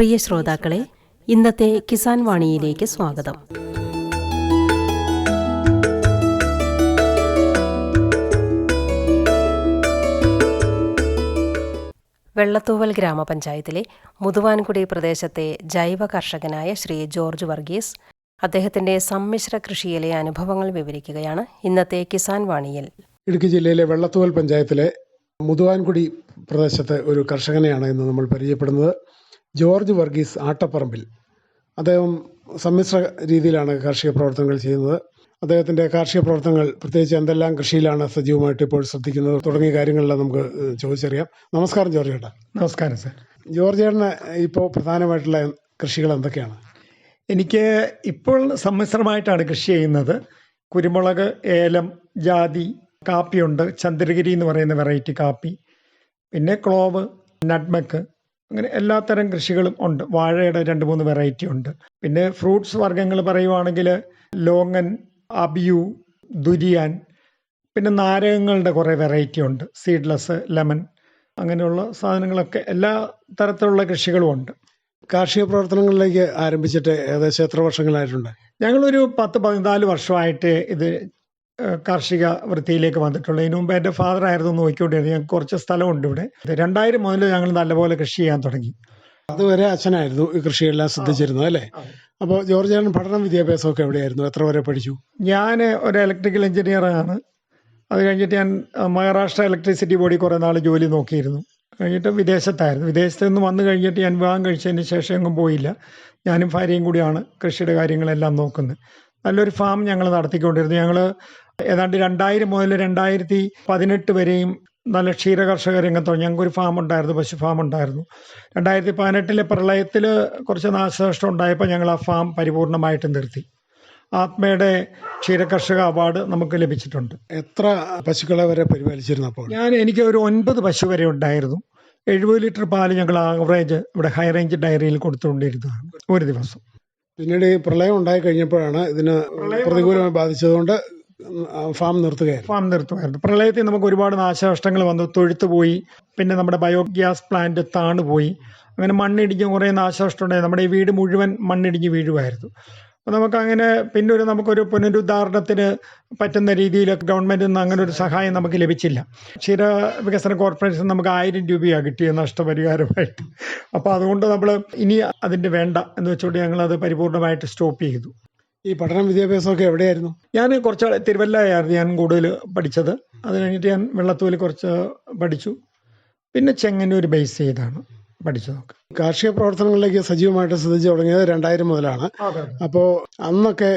പ്രിയ ശ്രോതാക്കളെ ഇന്നത്തെ കിസാൻ വാണിയിലേക്ക് സ്വാഗതം. വെള്ളത്തൂവൽ ഗ്രാമപഞ്ചായത്തിലെ മുതുവാൻകുടി പ്രദേശത്തെ ജൈവ കർഷകനായ ശ്രീ ജോർജ് വർഗീസ് അദ്ദേഹത്തിന്റെ സമ്മിശ്ര കൃഷിയിലെ അനുഭവങ്ങൾ വിവരിക്കുകയാണ് ഇന്നത്തെ കിസാൻ വാണിയിൽ. ഇടുക്കി ജില്ലയിലെ വെള്ളത്തൂവൽ പഞ്ചായത്തിലെ മുതുവാൻകുടി പ്രദേശത്തെ ഒരു കർഷകനെയാണ് ഇന്ന് നമ്മൾ പരിചയപ്പെടുന്നത്. ജോർജ് വർഗീസ് ആട്ടപ്പറമ്പിൽ. അദ്ദേഹം സമ്മിശ്ര രീതിയിലാണ് കാർഷിക പ്രവർത്തനങ്ങൾ ചെയ്യുന്നത്. അദ്ദേഹത്തിന്റെ കാർഷിക പ്രവർത്തനങ്ങൾ പ്രത്യേകിച്ച് എന്തെല്ലാം കൃഷിയിലാണ് സജീവമായിട്ട് ഇപ്പോൾ ശ്രദ്ധിക്കുന്നത് തുടങ്ങിയ കാര്യങ്ങളെല്ലാം നമുക്ക് ചോദിച്ചറിയാം. നമസ്കാരം ജോർജ് ചേട്ടാ നമസ്കാരം സാർ. ജോർജ് ചേട്ടന് ഇപ്പോൾ പ്രധാനമായിട്ടുള്ള കൃഷികൾ എന്തൊക്കെയാണ്? എനിക്ക് ഇപ്പോൾ സമ്മിശ്രമായിട്ടാണ് കൃഷി ചെയ്യുന്നത്. കുരുമുളക് ഏലം ജാതി കാപ്പിയുണ്ട്. ചന്ദ്രഗിരി എന്ന് പറയുന്ന വെറൈറ്റി കാപ്പി. പിന്നെ ക്ലോവ് നട്മക്ക് അങ്ങനെ എല്ലാത്തരം കൃഷികളും ഉണ്ട്. വാഴയുടെ രണ്ട് മൂന്ന് വെറൈറ്റി ഉണ്ട്. പിന്നെ ഫ്രൂട്ട്സ് വർഗങ്ങൾ പറയുവാണെങ്കിൽ ലോങ്ങൻ അബിയു ദുരിയാൻ പിന്നെ നാരകങ്ങളുടെ കുറേ വെറൈറ്റി ഉണ്ട്. സീഡ്ലെസ് ലെമൺ അങ്ങനെയുള്ള സാധനങ്ങളൊക്കെ എല്ലാ തരത്തിലുള്ള കൃഷികളും ഉണ്ട്. കാർഷിക പ്രവർത്തനങ്ങളിലേക്ക് ആരംഭിച്ചിട്ട് ഏകദേശം എത്ര വർഷങ്ങളായിട്ടുണ്ട് ഞങ്ങളൊരു പത്ത് പതിനാല് വർഷമായിട്ട് ഇത് കാർഷിക വൃത്തിയിലേക്ക് വന്നിട്ടുള്ളത് ഇതിനു മുമ്പ് എന്റെ ഫാദർ ആയിരുന്നു നോക്കിക്കൊണ്ടിരുന്നത്. ഞങ്ങൾക്ക് കുറച്ച് സ്ഥലമുണ്ട് ഇവിടെ. രണ്ടായിരം മുതൽ ഞങ്ങൾ നല്ലപോലെ കൃഷി ചെയ്യാൻ തുടങ്ങി. അതുവരെ അച്ഛനായിരുന്നു ഈ കൃഷിയെല്ലാം ശ്രദ്ധിച്ചിരുന്നത് അല്ലേ? അപ്പോൾ ജോർജ് ചേട്ടൻ പഠനം വിദ്യാഭ്യാസമൊക്കെ എവിടെയായിരുന്നു? എത്ര വരെ പഠിച്ചു? ഞാൻ ഒരു ഇലക്ട്രിക്കൽ എഞ്ചിനീയറാണ് അത് കഴിഞ്ഞിട്ട് ഞാൻ മഹാരാഷ്ട്ര ഇലക്ട്രിസിറ്റി ബോർഡിൽ കുറേ നാൾ ജോലി നോക്കിയിരുന്നു. കഴിഞ്ഞിട്ട് വിദേശത്തായിരുന്നു. വിദേശത്ത് നിന്ന് വന്നു കഴിഞ്ഞിട്ട് ഞാൻ വിവാഹം കഴിച്ചതിന് ശേഷം എങ്ങും പോയില്ല. ഞാനും ഭാര്യയും കൂടിയാണ് കൃഷിയുടെ കാര്യങ്ങളെല്ലാം നോക്കുന്നത്. നല്ലൊരു ഫാം ഞങ്ങൾ നടത്തിക്കൊണ്ടിരുന്നു. ഞങ്ങൾ ഏതാണ്ട് രണ്ടായിരം മുതൽ രണ്ടായിരത്തി പതിനെട്ട് വരെയും നല്ല ക്ഷീരകർഷക രംഗത്തോ ഞങ്ങൾക്കൊരു ഫാം ഉണ്ടായിരുന്നു പശു ഫാം ഉണ്ടായിരുന്നു. രണ്ടായിരത്തി പതിനെട്ടിലെ പ്രളയത്തിൽ കുറച്ച് നാശനഷ്ടം ഉണ്ടായപ്പോൾ ഞങ്ങൾ ആ ഫാം പരിപൂർണമായിട്ട് നിർത്തി. ആത്മയുടെ ക്ഷീരകർഷക അവാർഡ് നമുക്ക് ലഭിച്ചിട്ടുണ്ട്. എത്ര പശുക്കളെ വരെ പരിപാലിച്ചിരുന്നു അപ്പോൾ? ഞാൻ എനിക്ക് ഒരു ഒൻപത് പശു വരെ ഉണ്ടായിരുന്നു. എഴുപത് ലിറ്റർ പാൽ ഞങ്ങൾ ആവറേജ് ഇവിടെ ഹൈ റേഞ്ച് ഡയറിയിൽ കൊടുത്തുകൊണ്ടിരുന്നതാണ് ഒരു ദിവസം. പിന്നീട് ഈ പ്രളയം ഉണ്ടായി കഴിഞ്ഞപ്പോഴാണ് ഇതിന് പ്രതികൂലമായി ബാധിച്ചതുകൊണ്ട് ഫാം നിർത്തുകയായിരുന്നു. ഫാം നിർത്തുമായിരുന്നു. പ്രളയത്തിൽ നമുക്ക് ഒരുപാട് നാശനഷ്ടങ്ങൾ വന്നു. തൊഴുത്ത് പോയി. പിന്നെ നമ്മുടെ ബയോഗ്യാസ് പ്ലാന്റ് താണു പോയി. അങ്ങനെ മണ്ണിടിഞ്ഞ് കുറേ നാശനഷ്ടം ഉണ്ടായി. നമ്മുടെ ഈ വീട് മുഴുവൻ മണ്ണിടിഞ്ഞ് വീഴുമായിരുന്നു. അപ്പോൾ നമുക്കങ്ങനെ പിന്നെ ഒരു നമുക്കൊരു പുനരുദ്ധാരണത്തിന് പറ്റുന്ന രീതിയിൽ ഗവൺമെന്റിൽ നിന്ന് അങ്ങനെ ഒരു സഹായം നമുക്ക് ലഭിച്ചില്ല. ക്ഷീര വികസന കോർപ്പറേഷൻ നമുക്ക് ആയിരം രൂപയാണ് കിട്ടിയ നഷ്ടപരിഹാരമായിട്ട്. അപ്പോൾ അതുകൊണ്ട് നമ്മൾ ഇനി അതിന്റെ വേണ്ട എന്ന് വെച്ചുകൊണ്ട് ഞങ്ങൾ അത് പരിപൂർണമായിട്ട് സ്റ്റോപ്പ് ചെയ്തു. ഈ പഠനം വിദ്യാഭ്യാസമൊക്കെ എവിടെയായിരുന്നു? ഞാൻ കുറച്ച് തിരുവല്ലയായിരുന്നു ഞാൻ കൂടുതൽ പഠിച്ചത്. അത് കഴിഞ്ഞിട്ട് ഞാൻ വെള്ളത്തൂൽ കുറച്ച് പഠിച്ചു. പിന്നെ ചെങ്ങന്നൂർ ബേസ് ചെയ്താണ് പഠിച്ചതൊക്കെ. കാർഷിക പ്രവർത്തനങ്ങളിലേക്ക് സജീവമായിട്ട് ശ്രദ്ധിച്ചു തുടങ്ങിയത് രണ്ടായിരം മുതലാണ്. അപ്പോൾ അന്നൊക്കെ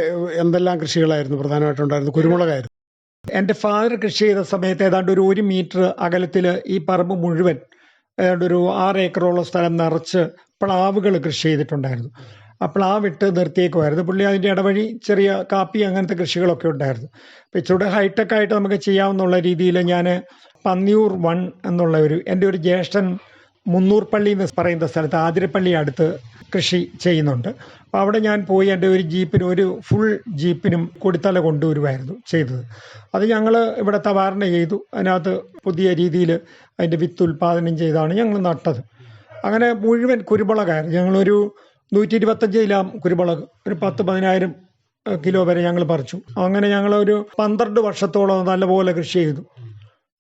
എന്തെല്ലാം കൃഷികളായിരുന്നു പ്രധാനമായിട്ടും ഉണ്ടായിരുന്നു കുരുമുളകായിരുന്നു. എന്റെ ഫാദർ കൃഷി ചെയ്ത സമയത്ത് ഏതാണ്ട് ഒരു ഒരു മീറ്റർ അകലത്തിൽ ഈ പറമ്പ് മുഴുവൻ ഏതാണ്ട് ഒരു ആറ് ഏക്കറോളം സ്ഥലം നിറച്ച് പ്ലാവുകൾ കൃഷി ചെയ്തിട്ടുണ്ടായിരുന്നു. പ്ലാവ് ഇട്ട് നിർത്തിയേക്കുമായിരുന്നു. പുള്ളി അതിന്റെ ഇടവഴി ചെറിയ കാപ്പി അങ്ങനത്തെ കൃഷികളൊക്കെ ഉണ്ടായിരുന്നു. അപ്പോൾ ഇച്ചിരൂടെ ഹൈടെക് ആയിട്ട് നമുക്ക് ചെയ്യാവുന്നുള്ള രീതിയിൽ ഞാൻ പന്നിയൂർ വൺ എന്നുള്ള ഒരു എന്റെ ഒരു ജ്യേഷ്ഠൻ മുന്നൂർ പള്ളി എന്ന് പറയുന്ന സ്ഥലത്ത് ആതിരപ്പള്ളി അടുത്ത് കൃഷി ചെയ്യുന്നുണ്ട്. അപ്പോൾ അവിടെ ഞാൻ പോയി എന്റെ ഒരു ജീപ്പിന് ഒരു ഫുൾ ജീപ്പിനും കൊടുത്തല കൊണ്ടുവരുമായിരുന്നു ചെയ്തത്. അത് ഞങ്ങൾ ഇവിടെ തവാരണ ചെയ്തു. അതിനകത്ത് പുതിയ രീതിയിൽ അതിന്റെ വിത്ത് ഉൽപ്പാദനം ചെയ്താണ് ഞങ്ങൾ നട്ടത്. അങ്ങനെ മുഴുവൻ കുരുമുളകായിരുന്നു. ഞങ്ങളൊരു നൂറ്റി ഇരുപത്തഞ്ച് കിലോ കുരുമുളക് ഒരു പത്ത് പതിനായിരം കിലോ വരെ ഞങ്ങൾ പറിച്ചു. അങ്ങനെ ഞങ്ങൾ ഒരു പന്ത്രണ്ട് വർഷത്തോളം നല്ലപോലെ കൃഷി ചെയ്തു.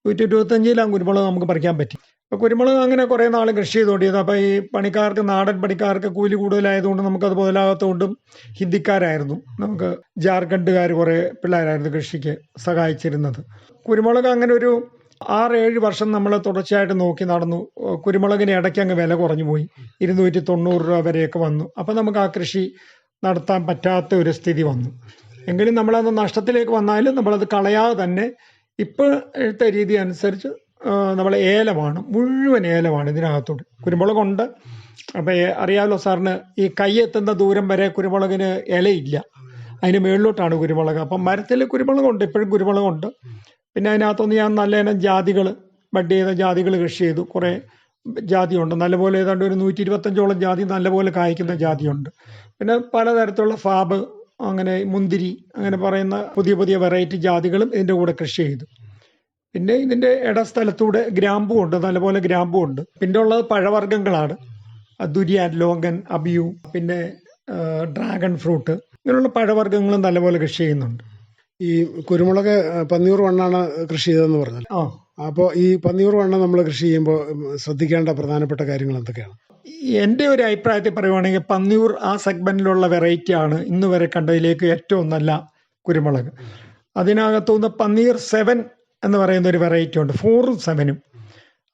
നൂറ്റി ഇരുപത്തഞ്ച് കിലോ കുരുമുളക് നമുക്ക് പറിക്കാൻ പറ്റി. അപ്പോൾ കുരുമുളക് അങ്ങനെ കുറേ നാൾ കൃഷി ചെയ്തുകൊണ്ടിരുന്നു. അപ്പോൾ ഈ പണിക്കാർക്ക് നാടൻ പണിക്കാർക്ക് കൂലി കൂടുതലായതുകൊണ്ട് നമുക്കത് മുതലാകത്തുകൊണ്ടും ഹിന്ദിക്കാരായിരുന്നു. നമുക്ക് ജാർഖണ്ഡുകാർ കുറേ പിള്ളേരായിരുന്നു കൃഷിക്ക് സഹായിച്ചിരുന്നത്. കുരുമുളക് അങ്ങനെ ഒരു ആറ് ഏഴ് വർഷം നമ്മൾ തുടർച്ചയായിട്ട് നോക്കി നടന്നു. കുരുമുളകിന് ഇടയ്ക്ക് അങ്ങ് വില കുറഞ്ഞു പോയി. ഇരുന്നൂറ്റി തൊണ്ണൂറ് രൂപ വരെയൊക്കെ വന്നു. അപ്പം നമുക്ക് ആ കൃഷി നടത്താൻ പറ്റാത്ത ഒരു സ്ഥിതി വന്നു. എങ്കിലും നമ്മളത് നഷ്ടത്തിലേക്ക് വന്നാലും നമ്മളത് കളയാതെ തന്നെ ഇപ്പോഴത്തെ രീതി അനുസരിച്ച് നമ്മൾ ഏലമാണ് മുഴുവൻ ഏലമാണ് ഇതിനകത്തോട് കുരുമുളകുണ്ട്. അപ്പോൾ അറിയാമല്ലോ സാറിന് ഈ കൈയെത്തുന്ന ദൂരം വരെ കുരുമുളകിന് ഇലയില്ല. അതിന് മുകളിലോട്ടാണ് കുരുമുളക്. അപ്പം മരത്തിൽ കുരുമുളകുണ്ട് ഇപ്പോഴും കുരുമുളകുണ്ട്. പിന്നെ അതിനകത്തൊന്ന് ഞാൻ നല്ല ഇനം ജാതികൾ ബഡ് ചെയ്ത ജാതികൾ കൃഷി ചെയ്തു. കുറേ ജാതിയുണ്ട്. നല്ലപോലെ ഏതാണ്ട് ഒരു നൂറ്റി ഇരുപത്തഞ്ചോളം ജാതി നല്ലപോലെ കായ്ക്കുന്ന ജാതിയുണ്ട്. പിന്നെ പലതരത്തിലുള്ള ഫാബ് അങ്ങനെ മുന്തിരി അങ്ങനെ പറയുന്ന പുതിയ പുതിയ വെറൈറ്റി ജാതികളും ഇതിന്റെ കൂടെ കൃഷി ചെയ്തു. പിന്നെ ഇതിന്റെ ഇടസ്ഥലത്തൂടെ ഗ്രാമ്പും ഉണ്ട്. നല്ലപോലെ ഗ്രാമ്പും ഉണ്ട്. പിന്നെ ഉള്ളത് പഴവർഗങ്ങളാണ്. ദുരിയാൻ ലോങ്കൻ അബിയു പിന്നെ ഡ്രാഗൺ ഫ്രൂട്ട്. ഇങ്ങനെയുള്ള പഴവർഗങ്ങളും നല്ലപോലെ കൃഷി ചെയ്യുന്നുണ്ട്. ഈ കുരുമുളക് പന്നിയൂർ വണ്ണാണ് കൃഷി ചെയ്തതെന്ന് പറഞ്ഞത് ആ. അപ്പോൾ ഈ പന്നിയൂർ വണ്ണം നമ്മൾ കൃഷി ചെയ്യുമ്പോൾ ശ്രദ്ധിക്കേണ്ട പ്രധാനപ്പെട്ട കാര്യങ്ങൾ എന്തൊക്കെയാണ്? എന്റെ ഒരു അഭിപ്രായത്തിൽ പറയുവാണെങ്കിൽ പന്നിയൂർ ആ സെഗ്മെന്റിലുള്ള വെറൈറ്റി ആണ് ഇന്ന് വരെ കണ്ടതിലേക്ക് ഏറ്റവും നല്ല കുരുമുളക്. അതിനകത്തുനിന്ന് പന്നീർ സെവൻ എന്ന് പറയുന്ന ഒരു വെറൈറ്റി ഉണ്ട്. ഫോറും സെവനും.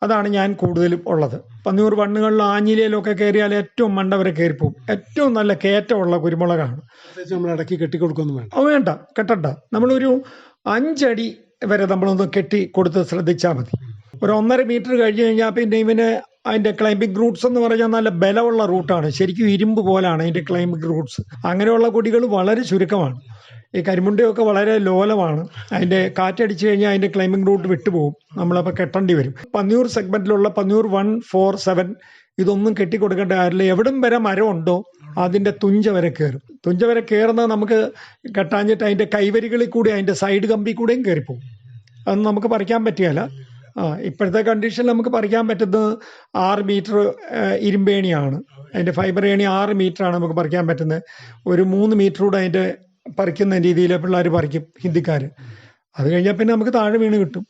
അതാണ് ഞാൻ കൂടുതലും ഉള്ളത്. പന്നിയൂർ വണ്ണുകളിൽ ആഞ്ഞിലയിലൊക്കെ കയറിയാൽ ഏറ്റവും മണ്ട വരെ കയറിപ്പോവും. ഏറ്റവും നല്ല കയറ്റമുള്ള കുരുമുളകാണ്. നമ്മൾ ഇടയ്ക്ക് കെട്ടിക്കൊടുക്കൊന്നും വേണ്ട. അത് വേണ്ട കെട്ടണ്ട. നമ്മളൊരു അഞ്ചടി വരെ നമ്മളൊന്ന് കെട്ടി കൊടുത്ത് ശ്രദ്ധിച്ചാൽ മതി. ഒരു ഒന്നര മീറ്റർ കഴിഞ്ഞ് കഴിഞ്ഞാൽ പിന്നെ ഇവന് അതിന്റെ ക്ലൈമ്പിംഗ് റൂട്ട്സ് എന്ന് പറഞ്ഞാൽ നല്ല ബലമുള്ള റൂട്ടാണ് ശരിക്കും ഇരുമ്പ് പോലാണ് അതിന്റെ ക്ലൈംബിംഗ് റൂട്ട്സ് അങ്ങനെയുള്ള കൊടികൾ വളരെ ചുരുക്കമാണ്. ഈ കരിമുണ്ടയൊക്കെ വളരെ ലോലമാണ്. അതിന്റെ കാറ്റടിച്ചു കഴിഞ്ഞാൽ അതിന്റെ ക്ലൈമ്പിംഗ് റൂട്ട് വിട്ടുപോകും. നമ്മളപ്പോൾ കെട്ടേണ്ടി വരും. പന്നിയൂർ സെഗ്മെന്റിലുള്ള പന്നിയൂർ വൺ ഫോർ സെവൻ ഇതൊന്നും കെട്ടിക്കൊടുക്കേണ്ട കാര്യമില്ല. എവിടം വരെ മരം ഉണ്ടോ അതിന്റെ തുഞ്ച വരെ കയറും തുഞ്ച വരെ കയറുന്നത് നമുക്ക് കെട്ടാഞ്ഞിട്ട് അതിന്റെ കൈവരികളിൽ കൂടി അതിന്റെ സൈഡ് കമ്പി കൂടെയും കയറിപ്പോകും അതൊന്നും നമുക്ക് പറിക്കാൻ പറ്റിയല്ല ആ ഇപ്പോഴത്തെ കണ്ടീഷനിൽ നമുക്ക് പറിക്കാൻ പറ്റുന്നത് ആറ് മീറ്റർ ഇരുമ്പേണിയാണ് അതിന്റെ ഫൈബർ ഏണി ആറ് മീറ്ററാണ് നമുക്ക് പറിക്കാൻ പറ്റുന്നത്. ഒരു മൂന്ന് മീറ്റർ കൂടെ അതിന്റെ പറിക്കുന്ന രീതിയിൽ പിള്ളേർ പറിക്കും ഹിന്ദിക്കാർ അത് കഴിഞ്ഞാൽ പിന്നെ നമുക്ക് താഴെ വീണ് കിട്ടും.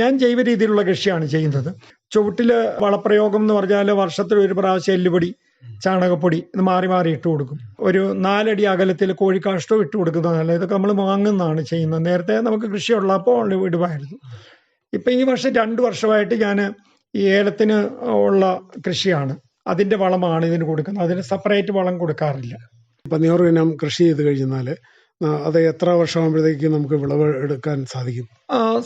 ഞാൻ ജൈവ രീതിയിലുള്ള കൃഷിയാണ് ചെയ്യുന്നത്. ചുവട്ടിൽ വളപ്രയോഗം എന്ന് പറഞ്ഞാൽ വർഷത്തിൽ ഒരു പ്രാവശ്യം എല്ലുപൊടി ചാണകപ്പൊടി ഇത് മാറി മാറി ഇട്ട് കൊടുക്കും. ഒരു നാലടി അകലത്തിൽ കോഴിക്കാഷ്ടവും ഇട്ട് കൊടുക്കുന്നതല്ല ഇതൊക്കെ നമ്മൾ വാങ്ങുന്നതാണ് ചെയ്യുന്നത്. നേരത്തെ നമുക്ക് കൃഷി ഉള്ളപ്പോൾ ഇടുമായിരുന്നു ഇപ്പൊ ഈ വർഷം രണ്ട് വർഷമായിട്ട് ഞാൻ ഈ ഏലത്തിന് ഉള്ള കൃഷിയാണ്. അതിന്റെ വളമാണ് ഇതിന് കൊടുക്കുന്നത്. അതിന് സെപ്പറേറ്റ് വളം കൊടുക്കാറില്ല. പന്നിയൂർ ഇനം കൃഷി ചെയ്ത് കഴിഞ്ഞാൽ അത് എത്ര വർഷമാകുമ്പോഴത്തേക്ക് നമുക്ക് വിളവ് എടുക്കാൻ സാധിക്കും?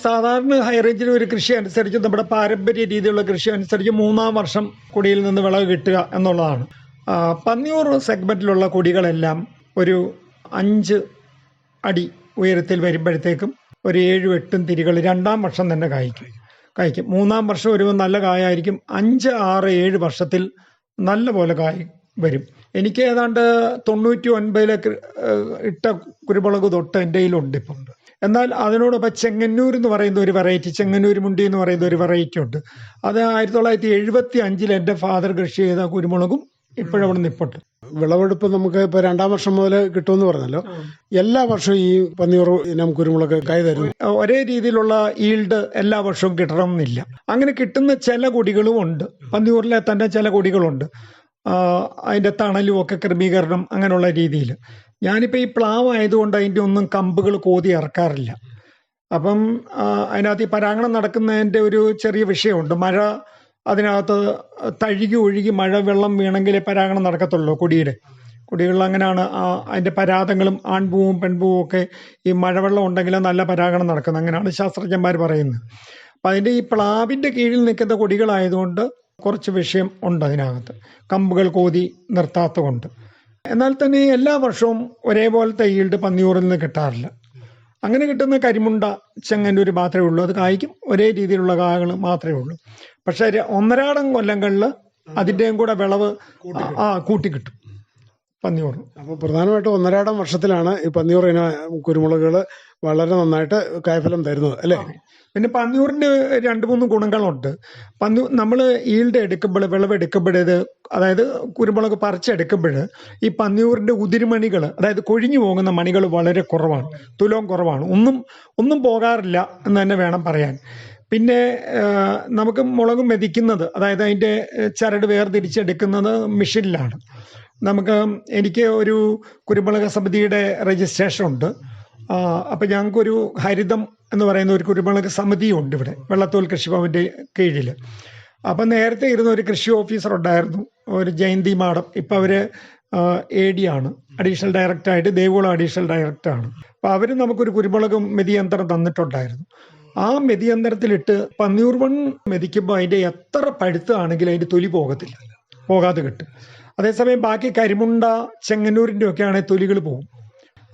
സാധാരണ ഹൈറേഞ്ചിൽ ഒരു കൃഷി അനുസരിച്ച് നമ്മുടെ പാരമ്പര്യ രീതിയിലുള്ള കൃഷി അനുസരിച്ച് മൂന്നാം വർഷം കൊടിയിൽ നിന്ന് വിളവ് കിട്ടുക എന്നുള്ളതാണ്. പന്നിയൂർ സെഗ്മെന്റിലുള്ള കൊടികളെല്ലാം ഒരു അഞ്ച് അടി ഉയരത്തിൽ വരുമ്പോഴത്തേക്കും ഒരു ഏഴും എട്ടും തിരികൾ രണ്ടാം വർഷം തന്നെ കായ്ക്കും. കായ്ക്കും. മൂന്നാം വർഷം ഒരു നല്ല കായായിരിക്കും. അഞ്ച് ആറ് ഏഴ് വർഷത്തിൽ നല്ല പോലെ കായ് വരും. എനിക്ക് ഏതാണ്ട് തൊണ്ണൂറ്റി ഒൻപതിലെ ഇട്ട കുരുമുളക് തൊട്ട് എന്റെ കയ്യിലുണ്ട് ഇപ്പം. എന്നാൽ അതിനോടൊപ്പം ചെങ്ങന്നൂർ എന്ന് പറയുന്ന ഒരു വെറൈറ്റി ചെങ്ങന്നൂർ മുണ്ടി എന്ന് പറയുന്ന ഒരു വെറൈറ്റി ഉണ്ട്. അത് ആയിരത്തി തൊള്ളായിരത്തി എഴുപത്തി അഞ്ചിൽ എന്റെ ഫാദർ കൃഷി ചെയ്ത കുരുമുളകും ഇപ്പോഴവിടെ നിപ്പുണ്ട് വിളവെടുപ്പ് നമുക്ക് ഇപ്പൊ രണ്ടാം വർഷം മുതൽ കിട്ടുമെന്ന് പറഞ്ഞല്ലോ. എല്ലാ വർഷവും ഈ പന്നിയൂർ ഇനം കുരുമുളക് കൈ ഒരേ രീതിയിലുള്ള ഈൽഡ് എല്ലാ വർഷവും കിട്ടണമെന്നില്ല. അങ്ങനെ കിട്ടുന്ന ചില കൊടികളും ഉണ്ട്. പന്നിയൂരിലെ തന്നെ ചില കൊടികളുണ്ട്. അതിന്റെ തണലും ഒക്കെ ക്രമീകരണം അങ്ങനെയുള്ള രീതിയിൽ ഞാനിപ്പോൾ ഈ പ്ലാവ് ആയതുകൊണ്ട് അതിന്റെ ഒന്നും കമ്പുകൾ കോതി ഇറക്കാറില്ല. അപ്പം അതിനകത്ത് ഈ പരാഗണം നടക്കുന്നതിന്റെ ഒരു ചെറിയ വിഷയമുണ്ട്. മഴ അതിനകത്ത് തഴുകി ഒഴുകി മഴ വെള്ളം വീണെങ്കിലേ പരാഗണം നടക്കത്തുള്ളൂ കൊടിയുടെ കൊടികളിൽ അങ്ങനെയാണ് അതിന്റെ പരാതങ്ങളും ആൺപൂവും പെൺപൂവും ഒക്കെ ഈ മഴവെള്ളം ഉണ്ടെങ്കിൽ നല്ല പരാഗണം നടക്കുന്നത് അങ്ങനെയാണ് ശാസ്ത്രജ്ഞന്മാർ പറയുന്നത്. അപ്പം അതിന്റെ ഈ പ്ലാവിന്റെ കീഴിൽ നിൽക്കുന്ന കൊടികളായതുകൊണ്ട് കുറച്ച് വിഷയം ഉണ്ട് അതിനകത്ത്. കമ്പുകൾ കോതി നിർത്താത്ത കൊണ്ട് എന്നാൽ തന്നെ എല്ലാ വർഷവും ഒരേപോലത്തെ ഈൽഡ് പന്നിയൂറിൽ നിന്ന് കിട്ടാറില്ല. അങ്ങനെ കിട്ടുന്ന കരിമുണ്ട ചെങ്ങന്നൂർ മാത്രമേ ഉള്ളൂ. അത് കായ്ക്കും. ഒരേ രീതിയിലുള്ള കായകൾ മാത്രമേ ഉള്ളൂ. പക്ഷേ ഒന്നരാടം കൊല്ലങ്ങളിൽ അതിന്റെയും കൂടെ വിളവ് ആ- കൂട്ടിക്കിട്ടും. കൂട്ടി കിട്ടും പന്നിയൂർ. അപ്പോൾ പ്രധാനമായിട്ടും ഒന്നരാടം വർഷത്തിലാണ് ഈ പന്നിയൂർ ഇന കുരുമുളകുകൾ വളരെ നന്നായിട്ട് കായ്ഫലം തരുന്നത് അല്ലേ? പിന്നെ പന്നിയൂറിന്റെ രണ്ട് മൂന്ന് ഗുണങ്ങളുണ്ട്. പന്നി നമ്മൾ ഈൽഡ് എടുക്കുമ്പോൾ വിളവ് എടുക്കുമ്പോഴേത് അതായത് കുരുമുളക് പറിച്ചെടുക്കുമ്പോൾ ഈ പന്നിയൂറിന്റെ ഉതിരുമണികൾ അതായത് കൊഴിഞ്ഞു പോകുന്ന മണികൾ വളരെ കുറവാണ് തുലവും കുറവാണ്. ഒന്നും ഒന്നും പോകാറില്ല എന്ന് തന്നെ വേണം പറയാൻ. പിന്നെ നമുക്ക് മുളക് മെതിക്കുന്നത് അതായത് അതിന്റെ ചരട് വേർതിരിച്ചെടുക്കുന്നത് മെഷീനിലാണ്. നമുക്ക് എനിക്ക് ഒരു കുരുമുളക് സമിതിയുടെ രജിസ്ട്രേഷൻ ഉണ്ട് അപ്പം ഞങ്ങൾക്കൊരു ഹരിതം എന്ന് പറയുന്ന ഒരു കുരുമുളക് സമിതിയുണ്ട് ഇവിടെ വെള്ളത്തോൽ കൃഷിഭവന്റെ കീഴിൽ അപ്പം നേരത്തെ ഇരുന്ന ഒരു കൃഷി ഓഫീസർ ഉണ്ടായിരുന്നു ഒരു ജയന്തി മാഡം. ഇപ്പം അവർ എ ഡി ആണ്. അഡീഷണൽ ഡയറക്ടറായിട്ട് ദേവോള അഡീഷണൽ ഡയറക്ടറാണ് അപ്പോൾ അവർ നമുക്കൊരു കുരുമുളക് മെതിയന്ത്രം തന്നിട്ടുണ്ടായിരുന്നു. ആ മെതിയന്ത്രത്തിലിട്ട് പന്നിയൂർ വൺ മെതിക്കുമ്പോൾ അതിന്റെ എത്ര പഴുത്താണെങ്കിലും അതിന്റെ തൊലി പോകത്തില്ല. പോകാതെ കിട്ടും. അതേസമയം ബാക്കി കരിമുണ്ട ചെങ്ങന്നൂരിന്റെ ഒക്കെ ആണെങ്കിൽ തൊലികൾ പോകും.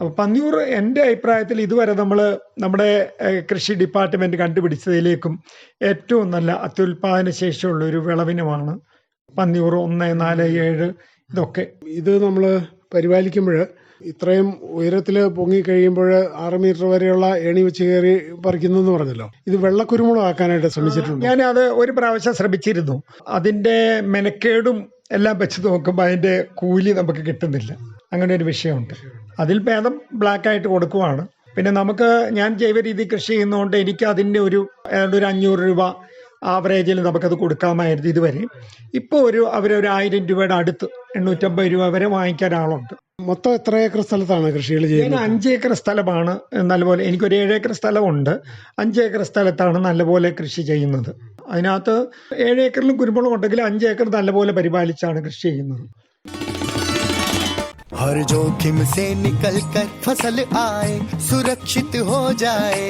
അപ്പോൾ പന്നിയൂർ എന്റെ അഭിപ്രായത്തിൽ ഇതുവരെ നമ്മൾ നമ്മുടെ കൃഷി ഡിപ്പാർട്ട്മെന്റ് കണ്ടുപിടിച്ചതിലേക്കും ഏറ്റവും നല്ല അത്യുൽപാദന ശേഷിയുള്ള ഒരു വിളവിനുമാണ് പന്നിയൂർ ഒന്ന് നാല് ഏഴ് ഇതൊക്കെ. ഇത് നമ്മൾ പരിപാലിക്കുമ്പോൾ ഇത്രയും ഉയരത്തിൽ പൊങ്ങി കഴിയുമ്പോൾ ആറ് മീറ്റർ വരെയുള്ള ഏണി വെച്ച് കയറി പറിക്കുന്നു എന്ന് പറഞ്ഞല്ലോ. ഇത് വെള്ളക്കുരുമുളക് ആക്കാനായിട്ട് ശ്രമിച്ചിട്ടുണ്ട്. ഞാൻ അത് ഒരു പ്രാവശ്യം ശ്രമിച്ചിരുന്നു. അതിന്റെ മെനക്കേടും എല്ലാം വെച്ച് നോക്കുമ്പോൾ അതിന്റെ കൂലി നമുക്ക് കിട്ടുന്നില്ല. അങ്ങനെ ഒരു വിഷയമുണ്ട്. അതിൽ ഭേദം ബ്ലാക്ക് ആയിട്ട് കൊടുക്കുവാണ്. പിന്നെ നമുക്ക് ഞാൻ ജൈവ രീതി കൃഷി ചെയ്യുന്നതുകൊണ്ട് എനിക്ക് അതിന്റെ ഒരു ഏതാണ്ട് ഒരു അഞ്ഞൂറ് രൂപ ആവറേജിൽ നമുക്കത് കൊടുക്കാമായിരുന്നു ഇതുവരെ ഇപ്പോൾ ഒരു അവരൊരു ആയിരം രൂപയുടെ അടുത്ത് എണ്ണൂറ്റമ്പത് രൂപ വരെ വാങ്ങിക്കാൻ ആളുണ്ട് മൊത്തം എത്ര ഏക്കർ സ്ഥലത്താണ് കൃഷികൾ ഞാൻ ചെയ്യുന്നത് അഞ്ച് ഏക്കർ സ്ഥലമാണ് നല്ലപോലെ എനിക്കൊരു ഏഴ് ഏക്കർ സ്ഥലമുണ്ട് അഞ്ച് ഏക്കർ സ്ഥലത്താണ് നല്ലപോലെ കൃഷി ചെയ്യുന്നത് അതിനകത്ത് ഏഴ് ഏക്കറിലും കുരുമുളക് ഉണ്ടെങ്കിൽ അഞ്ച് ഏക്കർ നല്ലപോലെ പരിപാലിച്ചാണ് കൃഷി ചെയ്യുന്നത് हर जोखिम से निकल कर फसल आए सुरक्षित हो जाए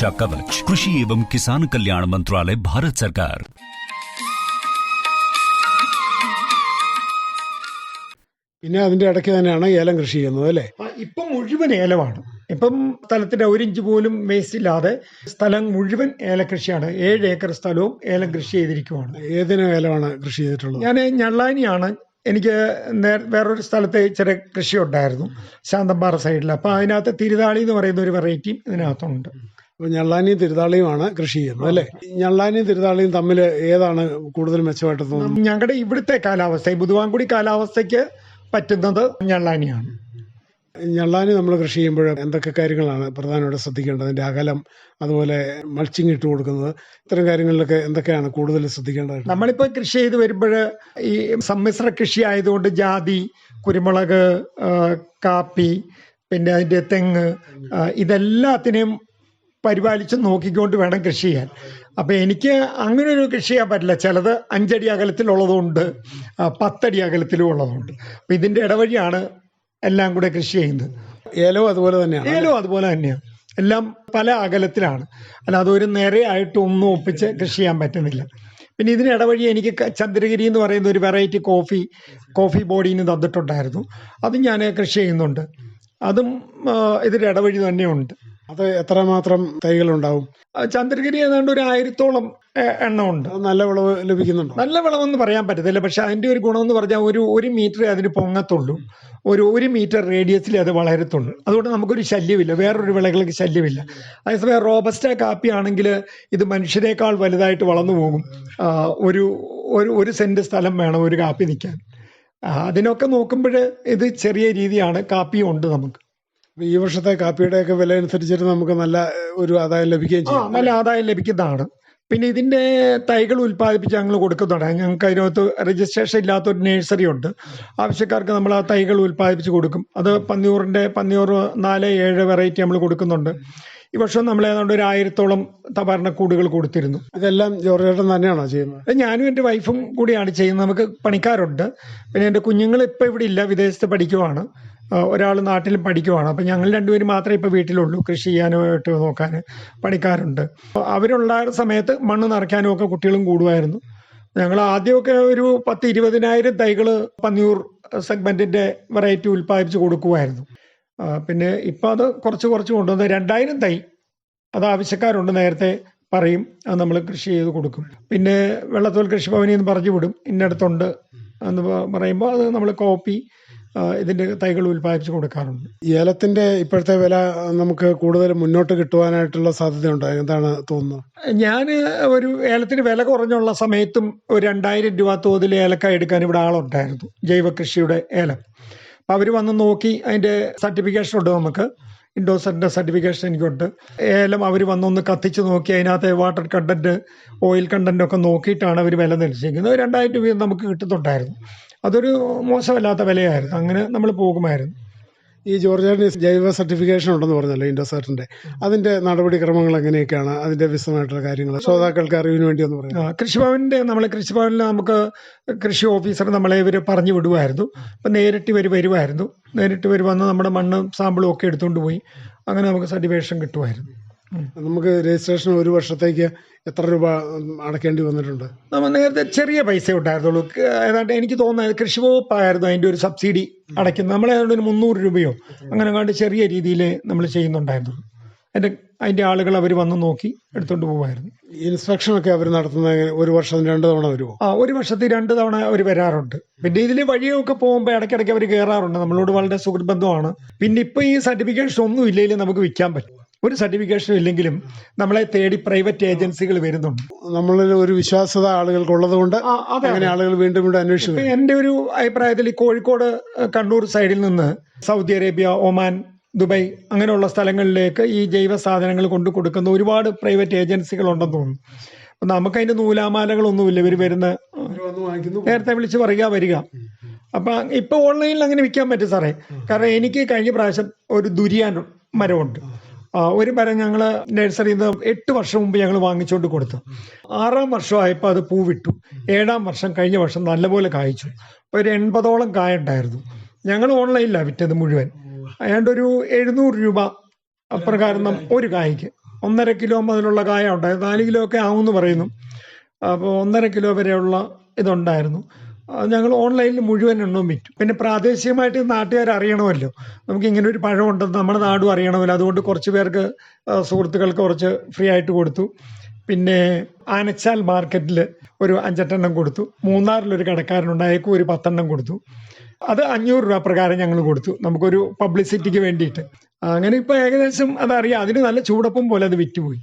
कवच कृषि एवं किसान कल्याण मंत्रालय भारत सरकार പിന്നെ അതിന്റെ ഇടയ്ക്ക് തന്നെയാണ് ഏലം കൃഷി ചെയ്യുന്നത് അല്ലേ ആ, ഇപ്പം മുഴുവൻ ഏലമാണ് ഇപ്പം സ്ഥലത്തിന്റെ ഒരു ഇഞ്ച് പോലും വേസ്റ്റ് ഇല്ലാതെ സ്ഥലം മുഴുവൻ ഏലകൃഷിയാണ് ഏഴ് ഏക്കർ സ്ഥലവും ഏലം കൃഷി ചെയ്തിരിക്കുവാണ് ഏതിനും ഏലമാണ് കൃഷി ചെയ്തിട്ടുള്ളത് ഞാൻ ഞള്ളാനിയാണ് എനിക്ക് നേ- വേറൊരു സ്ഥലത്ത് ചെറിയ കൃഷി ഉണ്ടായിരുന്നു ശാന്തമ്പാറ സൈഡിൽ അപ്പോൾ അതിനകത്ത് തിരുതാളി എന്ന് പറയുന്ന ഒരു വെറൈറ്റിയും ഇതിനകത്തുണ്ട് അപ്പൊ ഞള്ളാനിയും തിരുതാളിയുമാണ് കൃഷി ചെയ്യുന്നത് അല്ലേ? ഞള്ളാനിയും തിരുതാളിയും തമ്മിൽ ഏതാണ് കൂടുതൽ മെച്ചമായിട്ട് തോന്നുന്നത്? ഞങ്ങളുടെ ഇവിടുത്തെ കാലാവസ്ഥ ഈ ബുധവാൻകുടി കാലാവസ്ഥയ്ക്ക് പറ്റുന്നത് ഞള്ളാനിയാണ്. ഞള്ളാനി നമ്മൾ കൃഷി ചെയ്യുമ്പോൾ എന്തൊക്കെ കാര്യങ്ങളാണ് പ്രധാനമായിട്ട് ശ്രദ്ധിക്കേണ്ടത്? അതിന്റെ അകലം അതുപോലെ മൾച്ചിങ് ഇട്ട് കൊടുക്കുന്നത് ഇത്തരം കാര്യങ്ങളിലൊക്കെ എന്തൊക്കെയാണ് കൂടുതൽ ശ്രദ്ധിക്കേണ്ടത്? നമ്മളിപ്പോൾ കൃഷി ചെയ്ത് വരുമ്പോൾ ഈ സമ്മിശ്ര കൃഷി ആയതുകൊണ്ട് ജാതി കുരുമുളക് കാപ്പി പിന്നെ അതിന്റെ തെങ്ങ് ഇതെല്ലാത്തിനെയും പരിപാലിച്ച് നോക്കിക്കൊണ്ട് വേണം കൃഷി ചെയ്യാൻ. അപ്പോൾ എനിക്ക് അങ്ങനെ ഒരു കൃഷി ചെയ്യാൻ പറ്റില്ല. ചിലത് അഞ്ചടി അകലത്തിലുള്ളതുണ്ട് പത്തടി അകലത്തിലും ഉള്ളതുണ്ട്. അപ്പോൾ ഇതിന്റെ ഇടവഴിയാണ് എല്ലാം കൂടെ കൃഷി ചെയ്യുന്നത്. ഏലവും അതുപോലെ തന്നെയാണ് ഏലവും അതുപോലെ തന്നെയാണ്. എല്ലാം പല അകലത്തിലാണ്. അല്ലാതെ ഒരു നേരെയായിട്ട് ഒന്നും ഒപ്പിച്ച് കൃഷി ചെയ്യാൻ പറ്റുന്നില്ല. പിന്നെ ഇതിന് ഇടവഴി എനിക്ക് ചന്ദ്രഗിരി എന്ന് പറയുന്ന ഒരു വെറൈറ്റി കോഫി കോഫി ബോഡിന് തന്നിട്ടുണ്ടായിരുന്നു. അതും ഞാൻ കൃഷി ചെയ്യുന്നുണ്ട്. അതും ഇതിന്റെ ഇതിന് ഇടവഴി തന്നെയുണ്ട്. അത് എത്രമാത്രം തൈകൾ ഉണ്ടാവും ചന്ദ്രഗിരി ഏതാണ്ട് ഒരു ആയിരത്തോളം എണ്ണം ഉണ്ട് നല്ല വിളവ് ലഭിക്കുന്നുണ്ട്? നല്ല വിളവെന്ന് പറയാൻ പറ്റത്തില്ല പക്ഷെ അതിന്റെ ഒരു ഗുണം എന്ന് പറഞ്ഞാൽ ഒരു ഒരു മീറ്റർ അതിന് പൊങ്ങത്തുള്ളൂ. ഒരു ഒരു മീറ്റർ റേഡിയസിൽ അത് വളരത്തുള്ളൂ. അതുകൊണ്ട് നമുക്കൊരു ശല്യമില്ല വേറൊരു വിളകൾക്ക് ശല്യമില്ല. അതേസമയം റോബസ്റ്റ കാപ്പി ആണെങ്കിൽ ഇത് മനുഷ്യരെക്കാൾ വലുതായിട്ട് വളർന്നു പോകും. ഒരു ഒരു ഒരു സെന്റ് സ്ഥലം വേണം ഒരു കാപ്പി നിൽക്കാൻ. അതിനൊക്കെ നോക്കുമ്പോൾ ഇത് ചെറിയ രീതിയാണ് കാപ്പിയും ഉണ്ട് നമുക്ക്. ഈ വർഷത്തെ കാപ്പിയുടെ ഒക്കെ വില അനുസരിച്ചിട്ട് നമുക്ക് നല്ല ഒരു ആദായം ലഭിക്കുകയും ചെയ്യും. നല്ല ആദായം ലഭിക്കുന്നതാണ്. പിന്നെ ഇതിന്റെ തൈകൾ ഉൽപ്പാദിപ്പിച്ച് ഞങ്ങൾ കൊടുക്കുന്നുണ്ട് ഞങ്ങൾക്ക് അതിനകത്ത് രജിസ്ട്രേഷൻ ഇല്ലാത്ത ഒരു നഴ്സറി ഉണ്ട്. ആവശ്യക്കാർക്ക് നമ്മൾ ആ തൈകൾ ഉൽപ്പാദിപ്പിച്ച് കൊടുക്കും. അത് പന്നിയൂറിന്റെ പന്നിയൂർ നാല് ഏഴ് വെറൈറ്റി നമ്മൾ കൊടുക്കുന്നുണ്ട്. ഈ വർഷം നമ്മൾ ഏതാണ്ട് ഒരു ആയിരത്തോളം തപാരണക്കൂടുകൾ കൊടുത്തിരുന്നു. ഇതെല്ലാം ജോർജേട്ടൻ തന്നെയാണോ ചെയ്യുന്നത്? ഞാനും എന്റെ വൈഫും കൂടിയാണ് ചെയ്യുന്നത്. നമുക്ക് പണിക്കാരുണ്ട്. പിന്നെ എന്റെ കുഞ്ഞുങ്ങൾ ഇപ്പോൾ ഇവിടെ ഇല്ല വിദേശത്ത് പഠിക്കുവാണ്. ഒരാൾ നാട്ടിൽ പഠിക്കുവാണ്. അപ്പം ഞങ്ങൾ രണ്ടുപേരും മാത്രമേ ഇപ്പോൾ വീട്ടിലുള്ളൂ. കൃഷി ചെയ്യാനുമായിട്ട് നോക്കാൻ പണിക്കാരുണ്ട്. അവരുള്ള സമയത്ത് മണ്ണ് നിറയ്ക്കാനും ഒക്കെ കുട്ടികളും കൂടുമായിരുന്നു. ഞങ്ങൾ ആദ്യമൊക്കെ ഒരു പത്ത് ഇരുപതിനായിരം തൈകൾ പന്നിയൂർ സെഗ്മെന്റിന്റെ വെറൈറ്റി ഉൽപ്പാദിപ്പിച്ച് കൊടുക്കുമായിരുന്നു. പിന്നെ ഇപ്പം അത് കുറച്ച് കുറച്ച് കൊണ്ടുവന്ന് രണ്ടായിരം തൈ അത് ആവശ്യക്കാരുണ്ട് നേരത്തെ പറയും. അത് നമ്മൾ കൃഷി ചെയ്ത് കൊടുക്കും. പിന്നെ വെള്ളത്തോൽ കൃഷിഭവനിൽ പറഞ്ഞു വിടും. ഇന്നടത്തുണ്ട് എന്ന് പറയുമ്പോൾ അത് നമ്മൾ കോപ്പി ഇതിന്റെ തൈകൾ ഉൽപ്പാദിപ്പിച്ച് കൊടുക്കാറുണ്ട്. ഏലത്തിന്റെ ഇപ്പോഴത്തെ വില നമുക്ക് കൂടുതൽ മുന്നോട്ട് കിട്ടുവാനായിട്ടുള്ള സാധ്യതയുണ്ടോ എന്താണ് തോന്നുന്നത്? ഞാൻ ഒരു ഏലത്തിന് വില കുറഞ്ഞുള്ള സമയത്തും ഒരു രണ്ടായിരം രൂപ തോതിൽ ഏലക്കായ എടുക്കാൻ ഇവിടെ ആളുണ്ടായിരുന്നു. ജൈവ കൃഷിയുടെ ഏലം. അപ്പം അവർ വന്ന് നോക്കി അതിന്റെ സർട്ടിഫിക്കേഷൻ ഉണ്ട് നമുക്ക്. ഇൻഡോസറിന്റെ സർട്ടിഫിക്കേഷൻ എനിക്കുണ്ട്. ഏലം അവർ വന്നൊന്ന് കത്തിച്ച് നോക്കി അതിനകത്തെ വാട്ടർ കണ്ടന്റ് ഓയിൽ കണ്ടന്റൊക്കെ നോക്കിയിട്ടാണ് അവർ വില നിശ്ചയിക്കുന്നത്. രണ്ടായിരം രൂപ നമുക്ക് കിട്ടുന്നുണ്ടായിരുന്നു. അതൊരു മോശമല്ലാത്ത വിലയായിരുന്നു. അങ്ങനെ നമ്മൾ പോകുമായിരുന്നു. ഈ ജോർജിയാന് ജൈവ സർട്ടിഫിക്കേഷൻ ഉണ്ടെന്ന് പറഞ്ഞല്ലോ ഇൻഡോസാറ്റിന്റെ അതിന്റെ നടപടിക്രമങ്ങൾ എങ്ങനെയൊക്കെയാണ്? അതിന്റെ വിശദമായിട്ടുള്ള കാര്യങ്ങൾ. ശ്രോതാക്കൾക്ക് അറിവിന് വേണ്ടി ഒന്ന് പറയാം. നമ്മൾ കൃഷിഭവനിൽ നമുക്ക് കൃഷി ഓഫീസർ നമ്മളെ ഇവർ പറഞ്ഞു വിടുമായിരുന്നു. അപ്പം നേരിട്ട് ഇവർ വരുമായിരുന്നു. നേരിട്ട് ഇവർ വന്ന് നമ്മുടെ മണ്ണും സാമ്പിളും ഒക്കെ എടുത്തുകൊണ്ട് പോയി. അങ്ങനെ നമുക്ക് സർട്ടിഫിക്കേഷൻ കിട്ടുമായിരുന്നു. നമുക്ക് രജിസ്ട്രേഷൻ ഒരു വർഷത്തേക്ക് എത്ര രൂപ അടക്കേണ്ടി വന്നിട്ടുണ്ട്? നമ്മൾ നേരത്തെ ചെറിയ പൈസ ഉണ്ടായിരുന്നുള്ളൂ. ഏതാണ്ട് എനിക്ക് തോന്നുന്നത് കൃഷി വകുപ്പായിരുന്നു അതിന്റെ ഒരു സബ്സിഡി അടയ്ക്കുന്നത്. നമ്മൾ ഏതാണ്ട് ഒരു മുന്നൂറ് രൂപയോ അങ്ങനെ കണ്ട് ചെറിയ രീതിയിൽ നമ്മൾ ചെയ്യുന്നുണ്ടായിരുന്നു. അതിന്റെ അതിന്റെ ആളുകൾ അവർ വന്ന് നോക്കി എടുത്തുകൊണ്ട് പോകുമായിരുന്നു ഇൻസ്പെക്ഷൻ ഒക്കെ അവർ നടത്തുന്ന ഒരു വർഷം രണ്ട് തവണ വരുമോ ആ ഒരു വർഷത്തിൽ രണ്ട് തവണ അവർ വരാറുണ്ട്. പിന്നെ ഇതിൽ വഴിയൊക്കെ പോകുമ്പോൾ ഇടയ്ക്കിടയ്ക്ക് അവർ കയറാറുണ്ട് നമ്മളോട് വളരെ സുഹൃത്ബന്ധമാണ്. പിന്നെ ഇപ്പൊ ഈ സർട്ടിഫിക്കേഷൻ ഒന്നും ഇല്ലെങ്കിലും നമുക്ക് വിൽക്കാൻ പറ്റും. ഒരു സർട്ടിഫിക്കേഷനും ഇല്ലെങ്കിലും നമ്മളെ തേടി പ്രൈവറ്റ് ഏജൻസികൾ വരുന്നുണ്ട്. നമ്മളിൽ ഒരു വിശ്വാസത ആളുകൾക്കുള്ളത് കൊണ്ട് അങ്ങനെ ആളുകൾ വീണ്ടും വീണ്ടും അന്വേഷിച്ചു എന്റെ ഒരു അഭിപ്രായത്തിൽ ഈ കോഴിക്കോട് കണ്ണൂർ സൈഡിൽ നിന്ന് സൗദി അറേബ്യ ഒമാൻ ദുബായ് അങ്ങനെയുള്ള സ്ഥലങ്ങളിലേക്ക് ഈ ജൈവ സാധനങ്ങൾ കൊണ്ടു കൊടുക്കുന്ന ഒരുപാട് പ്രൈവറ്റ് ഏജൻസികൾ ഉണ്ടെന്ന് തോന്നുന്നു. നമുക്ക് അതിന്റെ നൂലാമാലകളൊന്നുമില്ല. ഇവർ വരുന്ന നേരത്തെ വിളിച്ച് പറയുക വരിക. അപ്പൊ ഇപ്പൊ ഓൺലൈനിൽ അങ്ങനെ വിൽക്കാൻ പറ്റും സാറേ. കാരണം എനിക്ക് കഴിഞ്ഞ പ്രാവശ്യം ഒരു ദുരിയാൻ മരമുണ്ട്. ഒരു മരം ഞങ്ങൾ നഴ്സറിയിൽ നിന്ന് എട്ട് വർഷം മുമ്പ് ഞങ്ങൾ വാങ്ങിച്ചുകൊണ്ട് കൊടുത്തു. ആറാം വർഷമായപ്പോൾ അത് പൂവിട്ടു. ഏഴാം വർഷം കഴിഞ്ഞ വർഷം നല്ലപോലെ കായ്ച്ചു. ഒരു എൺപതോളം കായ ഉണ്ടായിരുന്നു. ഞങ്ങൾ ഓൺലൈനിലാണ് വിറ്റത് മുഴുവൻ. അയാണ്ട് ഒരു എഴുന്നൂറ് രൂപ അപ്രകാരം നം- ഒരു കായ്ക്ക്. ഒന്നര കിലോ മുതലുള്ള കായ ഉണ്ടായിരുന്നു. നാല് കിലോ ഒക്കെ ആവുമെന്ന് പറയുന്നു. അപ്പോൾ ഒന്നര കിലോ വരെയുള്ള ഇതുണ്ടായിരുന്നു. ഞങ്ങൾ ഓൺലൈനിൽ മുഴുവൻ എണ്ണവും വിറ്റു. പിന്നെ പ്രാദേശികമായിട്ട് നാട്ടുകാർ അറിയണമല്ലോ. നമുക്ക് ഇങ്ങനെ ഒരു പഴം ഉണ്ടെന്ന് നമ്മുടെ നാടും അറിയണമല്ലോ. അതുകൊണ്ട് കുറച്ച് പേർക്ക് സുഹൃത്തുക്കൾക്ക് കുറച്ച് ഫ്രീ ആയിട്ട് കൊടുത്തു. പിന്നെ ആനച്ചാൽ മാർക്കറ്റിൽ ഒരു അഞ്ചെട്ടെണ്ണം കൊടുത്തു. മൂന്നാറിലൊരു കടക്കാരനുണ്ട് അയക്കും ഒരു പത്തെണ്ണം കൊടുത്തു. അത് അഞ്ഞൂറ് രൂപ പ്രകാരം ഞങ്ങൾ കൊടുത്തു. നമുക്കൊരു പബ്ലിസിറ്റിക്ക് വേണ്ടിയിട്ട്. അങ്ങനെ ഇപ്പൊ ഏകദേശം അതറിയാം. അതിന് നല്ല ചൂടപ്പം പോലെ അത് വിറ്റുപോയി.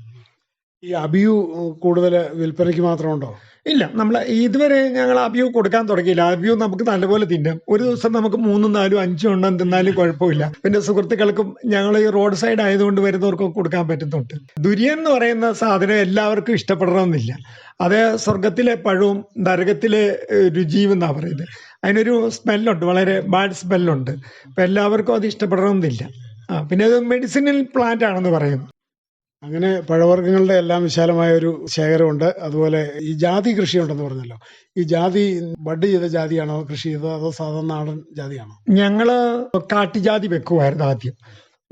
ഈ അബിയു കൂടുതൽ വിൽപ്പനയ്ക്ക് മാത്രമുണ്ടോ? ഇല്ല നമ്മൾ ഇതുവരെ ഞങ്ങൾ അബിയു കൊടുക്കാൻ തുടങ്ങിയില്ല. അബിയു നമുക്ക് നല്ലപോലെ തിന്നാം. ഒരു ദിവസം നമുക്ക് മൂന്നും നാലും അഞ്ചും എണ്ണം തിന്നാലും കുഴപ്പമില്ല. പിന്നെ സുഹൃത്തുക്കൾക്കും ഞങ്ങൾ ഈ റോഡ് സൈഡ് ആയതുകൊണ്ട് വരുന്നവർക്കും കൊടുക്കാൻ പറ്റുന്നുണ്ട്. ദുര്യൻ എന്ന് പറയുന്ന സാധനം എല്ലാവർക്കും ഇഷ്ടപ്പെടണമെന്നില്ല. അത് സ്വർഗത്തിലെ പഴവും നരകത്തിലെ രുചിയും എന്നാണ് പറയുന്നത്. അതിനൊരു സ്മെല്ലുണ്ട് വളരെ ബാഡ് സ്മെല്ലുണ്ട്. അപ്പം എല്ലാവർക്കും അത് ഇഷ്ടപ്പെടണമെന്നില്ല. ആ പിന്നെ അത് മെഡിസിനൽ പ്ലാന്റ് ആണെന്ന് പറയുന്നു. അങ്ങനെ പഴവർഗങ്ങളുടെ എല്ലാം വിശാലമായ ഒരു ശേഖരമുണ്ട്. അതുപോലെ ഈ ജാതി കൃഷി ഉണ്ടെന്ന് പറഞ്ഞല്ലോ. ഈ ജാതി ബഡ് ചെയ്ത ജാതിയാണോ കൃഷി ചെയ്തത്? അതോ സാധാരണ നാടൻ ജാതിയാണോ? ഞങ്ങൾ കാട്ടുജാതി വെക്കുമായിരുന്നു ആദ്യം.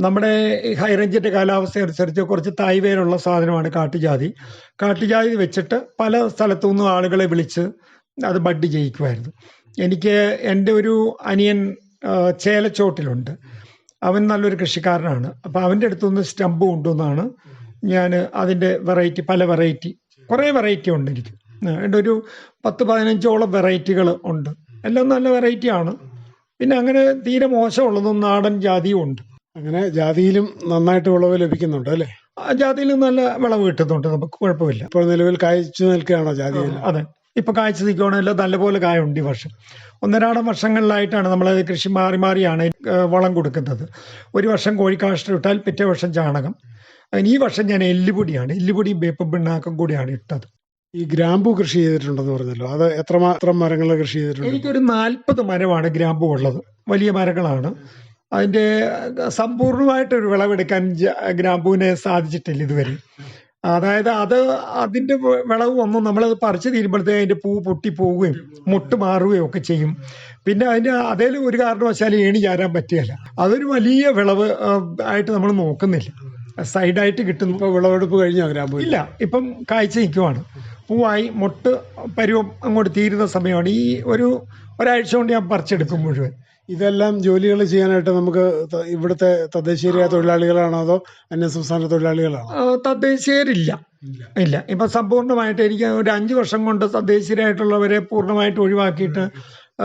നമ്മുടെ ഹൈറേഞ്ചിന്റെ കാലാവസ്ഥ അനുസരിച്ച് കുറച്ച് തായ്വേനുള്ള സാധനമാണ് കാട്ടുജാതി. കാട്ടുജാതി വെച്ചിട്ട് പല സ്ഥലത്തു നിന്നും ആളുകളെ വിളിച്ച് അത് ബഡ് ചെയ്യിക്കുമായിരുന്നു. എനിക്ക് എന്റെ ഒരു അനിയൻ ചേലച്ചോട്ടിലുണ്ട്. അവൻ നല്ലൊരു കൃഷിക്കാരനാണ്. അപ്പോൾ അവന്റെ അടുത്തുനിന്ന് സ്റ്റമ്പ് കൊണ്ടുവന്നാണ് ഞാൻ അതിന്റെ വെറൈറ്റി പല വെറൈറ്റി കുറേ വെറൈറ്റി ഉണ്ട് എനിക്ക്. എന്റെ ഒരു പത്ത് പതിനഞ്ചോളം വെറൈറ്റികൾ ഉണ്ട്. എല്ലാം നല്ല വെറൈറ്റിയാണ് പിന്നെ അങ്ങനെ തീരെ മോശമുള്ളതും നാടൻ ജാതിയും ഉണ്ട്. അങ്ങനെ ജാതിയിലും നന്നായിട്ട് വിളവ് ലഭിക്കുന്നുണ്ട് അല്ലേ? ആ ജാതിയിൽ നല്ല വിളവ് കിട്ടുന്നുണ്ട്. നമുക്ക് കുഴപ്പമില്ല. ഇപ്പോൾ നിലവിൽ കായ്ച്ചു നിൽക്കുകയാണോ ജാതിയിൽ? അതെ. ഇപ്പൊ കായ്ച്ചു നിൽക്കുകയാണെങ്കിൽ നല്ലപോലെ കായുണ്ട് ഈ വർഷം. ഒന്നരാടം വർഷങ്ങളിലായിട്ടാണ് നമ്മൾ കൃഷി മാറി മാറിയാണ് വളം കൊടുക്കുന്നത്. ഒരു വർഷം കോഴിക്കാഷ്ടം ഇട്ടാൽ പിറ്റേ വർഷം ചാണകം. അതിന് ഈ വർഷം ഞാൻ എല്ലുപൊടിയാണ് എല്ലുപൊടിയും വേപ്പും പിണ്ണാക്കും കൂടിയാണ് ഇട്ടത്. ഈ ഗ്രാമ്പു കൃഷി ചെയ്തിട്ടുണ്ടെന്ന് പറഞ്ഞല്ലോ അത് എത്ര മാത്രം മരങ്ങൾ കൃഷി ചെയ്തിട്ടുണ്ട്? എനിക്കൊരു നാൽപ്പത് മരമാണ് ഗ്രാമ്പു ഉള്ളത് വലിയ മരങ്ങളാണ്. അതിന്റെ സമ്പൂർണമായിട്ടൊരു വിളവെടുക്കാൻ ഗ്രാമ്പുവിനെ സാധിച്ചിട്ടില്ല ഇതുവരെ. അതായത് അത് അതിന്റെ വിളവ് ഒന്നും നമ്മളത് പറിച്ചു തീരുമ്പോഴത്തേക്ക് അതിന്റെ പൂ പൊട്ടി പൊട്ടിപ്പോവുകയും മുട്ട് മാറുകയും ഒക്കെ ചെയ്യും. പിന്നെ അതിന്റെ അതേലും ഒരു കാരണവശാലും ഏണി ചാരാൻ പറ്റുകയില്ല. അതൊരു വലിയ വിളവ് ആയിട്ട് നമ്മൾ നോക്കുന്നില്ല. സൈഡായിട്ട് കിട്ടുന്നു. ഇപ്പോൾ വിളവെടുപ്പ് കഴിഞ്ഞോ ഗ്രാമ്പൂ ഇല്ല ഇപ്പം കാഴ്ച നിൽക്കുവാണ്. പൂവായി മൊട്ട് പരുവം അങ്ങോട്ട് തീരുന്ന സമയമാണ്. ഈ ഒരു ഒരാഴ്ച കൊണ്ട് ഞാൻ പറിച്ചെടുക്കും മുഴുവൻ. ഇതെല്ലാം ജോലികൾ ചെയ്യാനായിട്ട് നമുക്ക് ഇവിടുത്തെ തദ്ദേശീയ തൊഴിലാളികളാണോ അതോ അന്യസംസ്ഥാന തൊഴിലാളികളാണോ? തദ്ദേശീയരില്ല. ഇല്ല. ഇപ്പൊ സമ്പൂർണമായിട്ട് എനിക്ക് ഒരു അഞ്ച് വർഷം കൊണ്ട് തദ്ദേശീയരായിട്ടുള്ളവരെ പൂർണമായിട്ട് ഒഴിവാക്കിയിട്ട്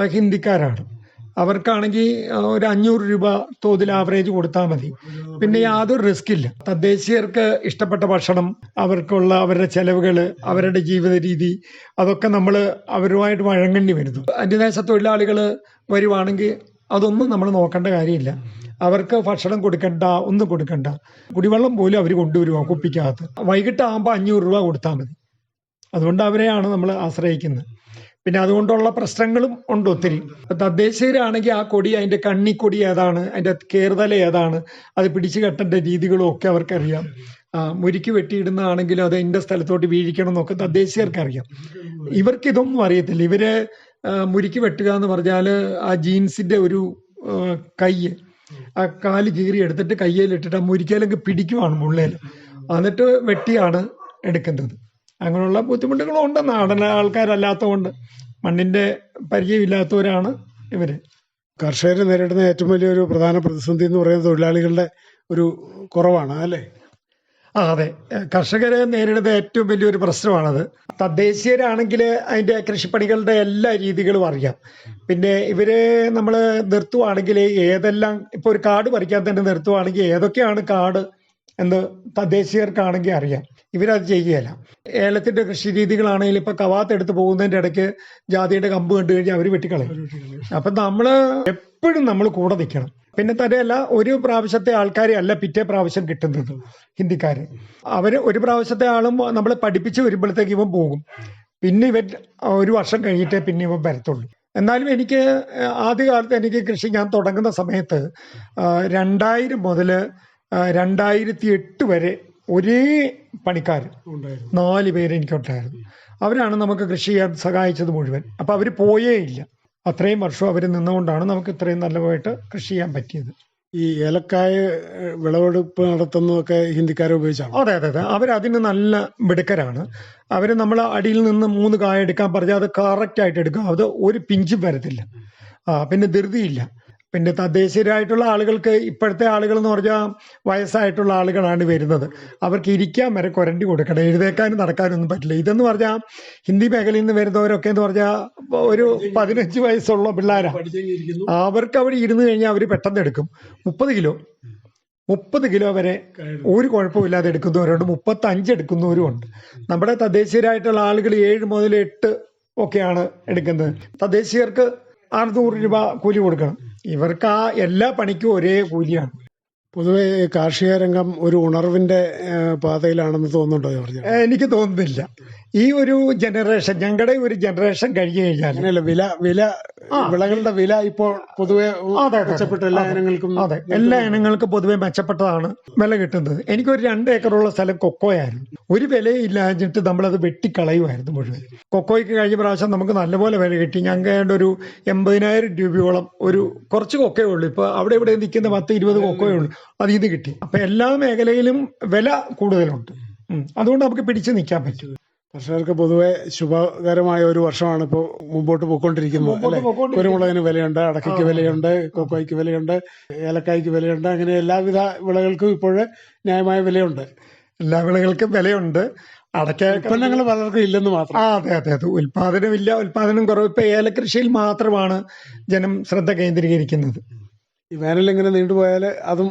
ഹിന്ദിക്കാരാണ്. അവർക്കാണെങ്കിൽ ഒരു അഞ്ഞൂറ് രൂപ തോതിൽ ആവറേജ് കൊടുത്താൽ മതി. പിന്നെ യാതൊരു റിസ്ക് ഇല്ല. തദ്ദേശീയർക്ക് ഇഷ്ടപ്പെട്ട ഭക്ഷണം അവർക്കുള്ള അവരുടെ ചെലവുകൾ അവരുടെ ജീവിത രീതി അതൊക്കെ നമ്മൾ അവരുമായിട്ട് വഴങ്ങേണ്ടി വരുന്നു. അന്യദേശ തൊഴിലാളികൾ വരുവാണെങ്കിൽ അതൊന്നും നമ്മൾ നോക്കേണ്ട കാര്യമില്ല. അവർക്ക് ഭക്ഷണം കൊടുക്കണ്ട ഒന്നും കൊടുക്കണ്ട. കുടിവെള്ളം പോലും അവർ കൊണ്ടുവരുക കുപ്പിക്കകത്ത്. വൈകിട്ടാകുമ്പോൾ അഞ്ഞൂറ് രൂപ കൊടുത്താൽ മതി. അതുകൊണ്ട് അവരെയാണ് നമ്മൾ ആശ്രയിക്കുന്നത്. പിന്നെ അതുകൊണ്ടുള്ള പ്രശ്നങ്ങളും ഉണ്ട് ഒത്തിരി. തദ്ദേശീയരാണെങ്കിൽ ആ കൊടി അതിന്റെ കണ്ണിക്കൊടി ഏതാണ് അതിന്റെ കേറുതല ഏതാണ് അത് പിടിച്ചു കെട്ടേണ്ട രീതികളും ഒക്കെ അവർക്കറിയാം. മുരിക്ക് വെട്ടിയിടുന്നതാണെങ്കിലും അത് എന്റെ സ്ഥലത്തോട്ട് വീഴിക്കണം എന്നൊക്കെ തദ്ദേശീയർക്ക് അറിയാം ഇവർക്ക് ഇതൊന്നും അറിയത്തില്ല. ഇവർ മുരിക്ക് വെട്ടുക എന്ന് പറഞ്ഞാൽ ആ ജീൻസിന്റെ ഒരു കയ്യ് ആ കാൽ കീറി എടുത്തിട്ട് കയ്യിലിട്ടിട്ട് ആ മുരിക്കയിലൊക്കെ പിടിക്കുവാണ് മുള്ളേൽ എന്നിട്ട് വെട്ടിയാണ് എടുക്കുന്നത് അങ്ങനെയുള്ള ബുദ്ധിമുട്ടുകളും ഉണ്ട്. നാടൻ ആൾക്കാരല്ലാത്തതുകൊണ്ട് മണ്ണിന്റെ പരിചയമില്ലാത്തവരാണ് ഇവർ. കർഷകർ നേരിടുന്ന ഏറ്റവും വലിയൊരു പ്രധാന പ്രതിസന്ധി എന്ന് പറയുന്നത് തൊഴിലാളികളുടെ ഒരു കുറവാണ് അല്ലേ? ആ അതെ. കർഷകരെ നേരിടുന്ന ഏറ്റവും വലിയൊരു പ്രശ്നമാണത്. തദ്ദേശീയരാണെങ്കിൽ അതിന്റെ കൃഷിപ്പണികളുടെ എല്ലാ രീതികളും അറിയാം. പിന്നെ ഇവർ നമ്മൾ നിർത്തുവാണെങ്കിൽ ഏതെല്ലാം ഇപ്പൊ ഒരു കാട് പറിക്കാൻ തന്നെ നിർത്തുവാണെങ്കിൽ ഏതൊക്കെയാണ് കാട് എന്ന് തദ്ദേശീയർക്കാണെങ്കിൽ അറിയാം. ഇവരത് ചെയ്യുകയല്ല. ഏലത്തിന്റെ കൃഷി രീതികളാണെങ്കിൽ ഇപ്പൊ കവാത്ത് എടുത്ത് പോകുന്നതിന്റെ ഇടയ്ക്ക് ജാതിയുടെ കമ്പ് കണ്ടു കഴിഞ്ഞാൽ അവർ വെട്ടിക്കളയും. അപ്പൊ നമ്മൾ എപ്പോഴും നമ്മൾ കൂടെ നിൽക്കണം പിന്നെ തന്നെയല്ല ഒരു പ്രാവശ്യത്തെ ആൾക്കാരെ അല്ല പിറ്റേ പ്രാവശ്യം കിട്ടുന്നത് ഹിന്ദിക്കാര്. അവർ ഒരു പ്രാവശ്യത്തെ ആളും നമ്മളെ പഠിപ്പിച്ച് വരുമ്പോഴത്തേക്ക് ഇവൻ പോകും. പിന്നെ ഇവൻ ഒരു വർഷം കഴിഞ്ഞിട്ടേ പിന്നെ ഇവൻ വരത്തുള്ളൂ. എന്നാലും എനിക്ക് ആദ്യകാലത്ത് എനിക്ക് കൃഷി ഞാൻ തുടങ്ങുന്ന സമയത്ത് രണ്ടായിരം മുതൽ രണ്ടായിരത്തി എട്ട് വരെ ഒരേ പണിക്കാർ നാല് പേര് എനിക്കുണ്ടായിരുന്നു. അവരാണ് നമുക്ക് കൃഷി ചെയ്യാൻ സഹായിച്ചത് മുഴുവൻ. അപ്പം അവർ പോയേ ഇല്ല. അത്രയും വർഷം അവർ നിന്നുകൊണ്ടാണ് നമുക്ക് ഇത്രയും നല്ലതായിട്ട് കൃഷി ചെയ്യാൻ പറ്റിയത്. ഈ ഏലക്കായ വിളവെടുപ്പ് നടത്തുന്നതൊക്കെ ഹിന്ദിക്കാരെ ഉപയോഗിച്ചാണ്? അതെ അതെ അതെ. അവരതിന് നല്ല മിടുക്കരാണ്. അവർ നമ്മൾ അടിയിൽ നിന്ന് മൂന്ന് കായ എടുക്കാൻ പറഞ്ഞാൽ അത് കറക്റ്റ് ആയിട്ട് എടുക്കും. അത് ഒരു പിഞ്ചും വരത്തില്ല. ആ പിന്നെ ധൃതിയില്ല. പിന്നെ തദ്ദേശീയരായിട്ടുള്ള ആളുകൾക്ക് ഇപ്പോഴത്തെ ആളുകൾ എന്ന് പറഞ്ഞാൽ വയസ്സായിട്ടുള്ള ആളുകളാണ് വരുന്നത്. അവർക്ക് ഇരിക്കാൻ വരെ കുരണ്ടി കൊടുക്കണം. എഴുതേക്കാനും നടക്കാനൊന്നും പറ്റില്ല. ഇതെന്ന് പറഞ്ഞാൽ ഹിന്ദി മേഖലയിൽ നിന്ന് വരുന്നവരൊക്കെ എന്ന് പറഞ്ഞാൽ ഒരു പതിനഞ്ച് വയസ്സുള്ള പിള്ളേരാണ് അവർക്ക് അവിടെ ഇരുന്ന് കഴിഞ്ഞാൽ അവർ പെട്ടെന്ന് എടുക്കും. മുപ്പത് കിലോ. മുപ്പത് കിലോ വരെ ഒരു കുഴപ്പമില്ലാതെ എടുക്കുന്നവരുണ്ട്. മുപ്പത്തി അഞ്ച് എടുക്കുന്നവരും ഉണ്ട്. നമ്മുടെ തദ്ദേശീയരായിട്ടുള്ള ആളുകൾ ഏഴ് മുതൽ എട്ട് ഒക്കെയാണ് എടുക്കുന്നത്. തദ്ദേശീയർക്ക് അറുന്നൂറ് രൂപ കൂലി കൊടുക്കണം. ഇവർക്ക് ആ എല്ലാ പണിക്കും ഒരേ കൂലിയാണ്. പൊതുവെ കാർഷിക രംഗം ഒരു ഉണർവിന്റെ പാതയിലാണെന്ന് തോന്നുന്നുണ്ടോ എനിക്ക് തോന്നുന്നില്ല. ഈ ഒരു ജനറേഷൻ ഞങ്ങളുടെ ഒരു ജനറേഷൻ കഴിഞ്ഞു കഴിഞ്ഞാൽ അങ്ങനെയല്ല വില വില വിളകളുടെ വില ഇപ്പോൾ പൊതുവെ അതെ, അതെ, മെച്ചപ്പെട്ട എല്ലാ അതെ. ഇനങ്ങൾക്കും അതെ. എല്ലാ ഇനങ്ങൾക്കും പൊതുവെ മെച്ചപ്പെട്ടതാണ് വില കിട്ടുന്നത്. എനിക്കൊരു രണ്ട് ഏക്കറുള്ള സ്ഥലം കൊക്കോയായിരുന്നു. ഒരു വിലയില്ലാഞ്ഞിട്ട് നമ്മളത് വെട്ടിക്കളയുമായിരുന്നു മുഴുവൻ. കൊക്കോയ്ക്ക് കഴിഞ്ഞ പ്രാവശ്യം നമുക്ക് നല്ലപോലെ വില കിട്ടി. ഞങ്ങൾക്ക് ഏതാണ്ട് ഒരു എൺപതിനായിരം രൂപയോളം ഒരു കുറച്ച് കൊക്കേ ഉള്ളൂ. ഇപ്പൊ അവിടെ ഇവിടെ നിൽക്കുന്ന പത്ത് ഇരുപത് കൊക്കോയേ ഉള്ളൂ. അതിൽ നിന്ന് കിട്ടി. അപ്പൊ എല്ലാ മേഖലയിലും വില കൂടുതലുണ്ട്. ഉം. അതുകൊണ്ട് നമുക്ക് പിടിച്ചു നിൽക്കാൻ പറ്റും. കർഷകർക്ക് പൊതുവെ ശുഭകരമായ ഒരു വർഷമാണ് ഇപ്പോൾ മുമ്പോട്ട് പോയിക്കൊണ്ടിരിക്കുന്നത് അല്ലെ? കുരുമുളകിന് വിലയുണ്ട് അടക്കയ്ക്ക് വിലയുണ്ട് കൊക്കോയ്ക്ക് വിലയുണ്ട് ഏലക്കായ്ക്ക് വിലയുണ്ട് അങ്ങനെ എല്ലാവിധ വിളകൾക്കും ഇപ്പോൾ ന്യായമായ വിലയുണ്ട്. എല്ലാ വിളകൾക്കും വിലയുണ്ട്. അടയ്ക്ക ഉൽപ്പന്നങ്ങൾ പലർക്കും ഇല്ലെന്ന് മാത്രം. ആ അതെ അതെ അതെ. ഉൽപാദനമില്ല ഉൽപാദനം കുറവ്. ഇപ്പൊ ഏലകൃഷിയിൽ മാത്രമാണ് ജനം ശ്രദ്ധ കേന്ദ്രീകരിക്കുന്നത്. ഈ വേനൽ ഇങ്ങനെ നീണ്ടുപോയാൽ അതും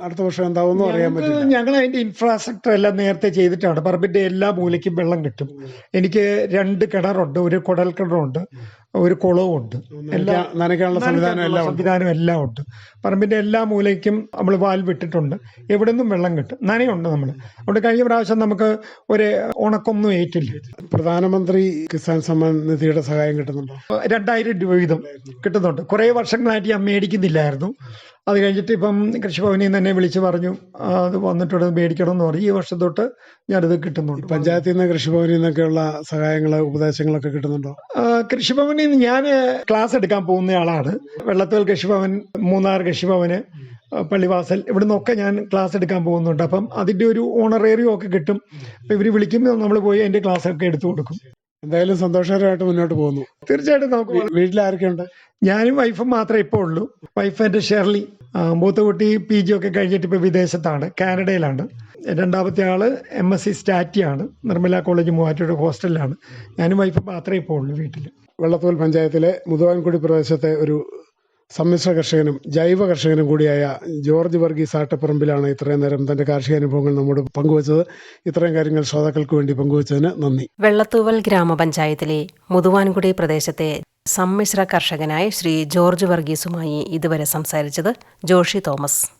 അടുത്ത വർഷം എന്താവുമെന്ന് അറിയാൻ പറ്റില്ല. ഞങ്ങൾ അതിന്റെ ഇൻഫ്രാസ്ട്രക്ചർ എല്ലാം നേരത്തെ ചെയ്തിട്ടാണ്. പറമ്പിന്റെ എല്ലാ മൂലയ്ക്കും വെള്ളം കിട്ടും. എനിക്ക് രണ്ട് കിണറുണ്ട് ഒരു കുടൽ കിണറുണ്ട് ഒരു കുളവും ഉണ്ട്. നനയ്ക്കാ- നനയ്ക്കാനുള്ള സംവിധാനം എല്ലാം സംവിധാനം എല്ലാം ഉണ്ട്. പറമ്പിന്റെ എല്ലാ മൂലയ്ക്കും നമ്മൾ വാൽ വിട്ടിട്ടുണ്ട്. എവിടെ നിന്നും വെള്ളം കിട്ടും. നനയുണ്ട് നമ്മൾ അവിടെ കഴിഞ്ഞ പ്രാവശ്യം നമുക്ക് ഒരു ഉണക്കൊന്നും ഏറ്റില്ല. പ്രധാനമന്ത്രി കിസാൻ സമ്മാൻ നിധിയുടെ സഹായം കിട്ടുന്നുണ്ടോ? രണ്ടായിരം രൂപ വീതം കിട്ടുന്നുണ്ട്. കുറേ വർഷങ്ങളായിട്ട് ഞാൻ മേടിക്കുന്നില്ലായിരുന്നു. അത് കഴിഞ്ഞിട്ട് ഇപ്പം കൃഷിഭവനിൽ നിന്ന് തന്നെ വിളിച്ച് പറഞ്ഞു അത് വന്നിട്ടുണ്ട് മേടിക്കണം എന്ന് പറഞ്ഞു. ഈ വർഷം തൊട്ട് ഞാനിത് കിട്ടുന്നുണ്ട്. പഞ്ചായത്തിൽ നിന്ന് കൃഷിഭവനിൽ നിന്നൊക്കെയുള്ള സഹായങ്ങൾ ഉപദേശങ്ങളൊക്കെ കിട്ടുന്നുണ്ടോ? കൃഷിഭവനിൽ നിന്ന് ഞാൻ ക്ലാസ് എടുക്കാൻ പോകുന്ന ആളാണ്. വെള്ളത്തോൽ കൃഷിഭവൻ മൂന്നാർ കൃഷിഭവന് പള്ളിവാസൽ ഇവിടെ നിന്നൊക്കെ ഞാൻ ക്ലാസ് എടുക്കാൻ പോകുന്നുണ്ട്. അപ്പം അതിന്റെ ഒരു ഓണറേറിയോ ഒക്കെ കിട്ടും. അപ്പൊ ഇവർ വിളിക്കുമ്പോൾ നമ്മൾ പോയി അതിന്റെ ക്ലാസ് ഒക്കെ എടുത്തു കൊടുക്കും. എന്തായാലും സന്തോഷകരമായിട്ട് മുന്നോട്ട് പോകുന്നു. തീർച്ചയായിട്ടും നമുക്ക് വീട്ടിൽ ആരൊക്കെയുണ്ട്? ഞാനും വൈഫും മാത്രമേ ഇപ്പോൾ ഉള്ളൂ. വൈഫ് എന്റെ ഷെർലി ആ, മൂത്ത കുട്ടി പി ജി ഒക്കെ കഴിഞ്ഞിട്ട് ഇപ്പോൾ വിദേശത്താണ് കാനഡയിലാണ്. രണ്ടാമത്തെ ആൾ എം എസ് സി സ്റ്റാറ്റിയാണ് നിർമ്മല കോളേജ് മൂവാറ്റൂർ ഹോസ്റ്റലിലാണ്. ഞാനും വൈഫ് മാത്രമേ ഇപ്പോൾ ഉള്ളൂ വീട്ടിൽ വെള്ളത്തോൽ പഞ്ചായത്തിലെ മുതുവാൻകുടി പ്രദേശത്തെ ഒരു സമ്മിശ്ര കർഷകനും ജൈവ കർഷകനും കൂടിയായ ജോർജ് വർഗീസ് ആട്ടപ്പറമ്പിലാണ് ഇത്രയും നേരം തന്റെ കാർഷിക അനുഭവങ്ങൾ നമ്മോട് പങ്കുവച്ചത്. ഇത്രയും കാര്യങ്ങൾ ശ്രോതാക്കൾക്ക് വേണ്ടി പങ്കുവച്ചതിന് നന്ദി. വെള്ളത്തൂവൽ ഗ്രാമപഞ്ചായത്തിലെ മുതുവാൻകുടി പ്രദേശത്തെ സമ്മിശ്ര കർഷകനായ ശ്രീ ജോർജ് വർഗീസുമായി ഇതുവരെ സംസാരിച്ചത് ജോഷി തോമസ്.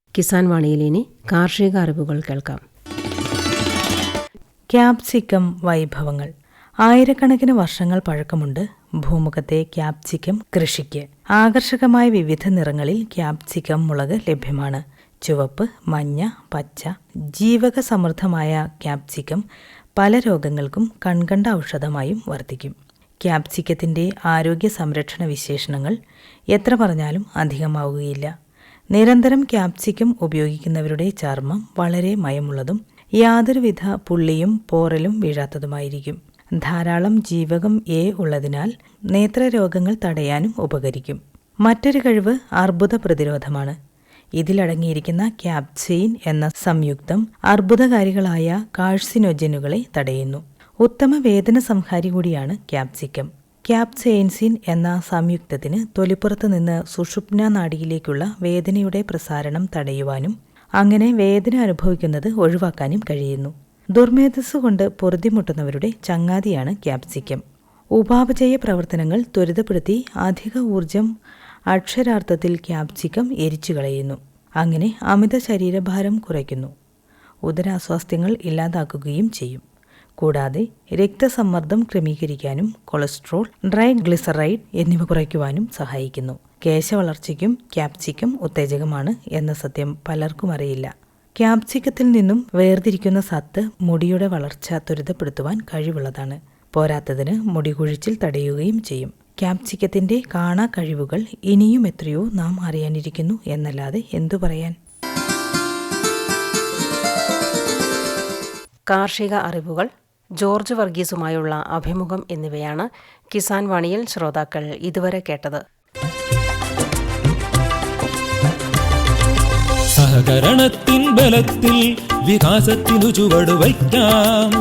കിസാൻ വാണിയിൽ ഇനി കാർഷിക അറിവുകൾ കേൾക്കാം. ക്യാപ്സിക്കം വൈഭവങ്ങൾ. ആയിരക്കണക്കിന് വർഷങ്ങൾ പഴക്കമുണ്ട് ഭൂമുഖത്തെ ക്യാപ്സിക്കം കൃഷിക്ക്. ആകർഷകമായ വിവിധ നിറങ്ങളിൽ ക്യാപ്സിക്കം മുളക് ലഭ്യമാണ്. ചുവപ്പ് മഞ്ഞ പച്ച ജീവക സമൃദ്ധമായ ക്യാപ്സിക്കം പല രോഗങ്ങൾക്കും കൺകണ്ട ഔഷധമായും വർദ്ധിക്കും ക്യാപ്സിക്കത്തിന്റെ ആരോഗ്യ സംരക്ഷണ വിശേഷണങ്ങൾ എത്ര പറഞ്ഞാലും അധികമാവുകയില്ല. നിരന്തരം ക്യാപ്സിക്കം ഉപയോഗിക്കുന്നവരുടെ ചർമ്മം വളരെ മയമുള്ളതും യാതൊരുവിധ പുള്ളിയും പോറലും വീഴാത്തതുമായിരിക്കും. ധാരാളം ജീവകം എ ഉള്ളതിനാൽ നേത്രരോഗങ്ങൾ തടയാനും ഉപകരിക്കും. മറ്റൊരു കഴിവ് അർബുദ പ്രതിരോധമാണ്. ഇതിലടങ്ങിയിരിക്കുന്ന ക്യാപ്സെയിൻ എന്ന സംയുക്തം അർബുദകാരികളായ കാഴ്സിനോജനുകളെ തടയുന്നു. ഉത്തമ വേദന സംഹാരി കൂടിയാണ് ക്യാപ്സിക്കം. ക്യാപ്സെയിൻസിൻ എന്ന സംയുക്തത്തിന് തൊലിപ്പുറത്ത് നിന്ന് സുഷുപ്ന നാടിയിലേക്കുള്ള വേദനയുടെ പ്രസാരണം തടയുവാനും അങ്ങനെ വേദന അനുഭവിക്കുന്നത് ഒഴിവാക്കാനും കഴിയുന്നു. ദുർമേധസ് കൊണ്ട് പൊറുതിമുട്ടുന്നവരുടെ ചങ്ങാതിയാണ് ക്യാപ്സിക്കം. ഉപാപചയ പ്രവർത്തനങ്ങൾ ത്വരിതപ്പെടുത്തി അധിക ഊർജം അക്ഷരാർത്ഥത്തിൽ ക്യാപ്സിക്കം എരിച്ചു കളയുന്നു. അങ്ങനെ അമിത ശരീരഭാരം കുറയ്ക്കുന്നു. ഉദരാസ്വാസ്ഥ്യങ്ങൾ ഇല്ലാതാക്കുകയും ചെയ്യും. കൂടാതെ രക്തസമ്മർദ്ദം ക്രമീകരിക്കാനും കൊളസ്ട്രോൾ ഡ്രൈ ഗ്ലിസറൈഡ് എന്നിവ കുറയ്ക്കുവാനും സഹായിക്കുന്നു. കേശവളർച്ചയ്ക്കും ക്യാപ്സിക്കം ഉത്തേജകമാണ് എന്ന സത്യം പലർക്കും അറിയില്ല. ക്യാപ്സിക്കത്തിൽ നിന്നും വേർതിരിക്കുന്ന സത്ത് മുടിയുടെ വളർച്ച ത്വരിതപ്പെടുത്തുവാൻ കഴിവുള്ളതാണ്. പോരാത്തതിന് മുടി കുഴിച്ചിൽ തടയുകയും ചെയ്യും. ക്യാപ്സിക്കത്തിന്റെ കാണാ കഴിവുകൾ ഇനിയും എത്രയോ നാം അറിയാനിരിക്കുന്നു എന്നല്ലാതെ എന്തു പറയാൻ? കാർഷിക അറിവുകൾ ജോർജ് വർഗീസുമായുള്ള അഭിമുഖം എന്നിവയാണ് കിസാൻ വാണിയിൽ ശ്രോതാക്കൾ ഇതുവരെ കേട്ടത്. സഹകരണത്തിൻ ബലത്തിൽ വികാസത്തിനു ചുവട് വയ്ക്കാം.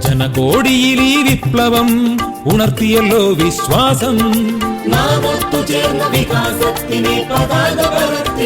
ജനകോടിയിൽ ഈ വിപ്ലവം ഉണർത്തിയല്ലോ വിശ്വാസം. നാം ഒത്തുചേർന്ന വികാസത്തിനെ പതാക പറത്തിടാം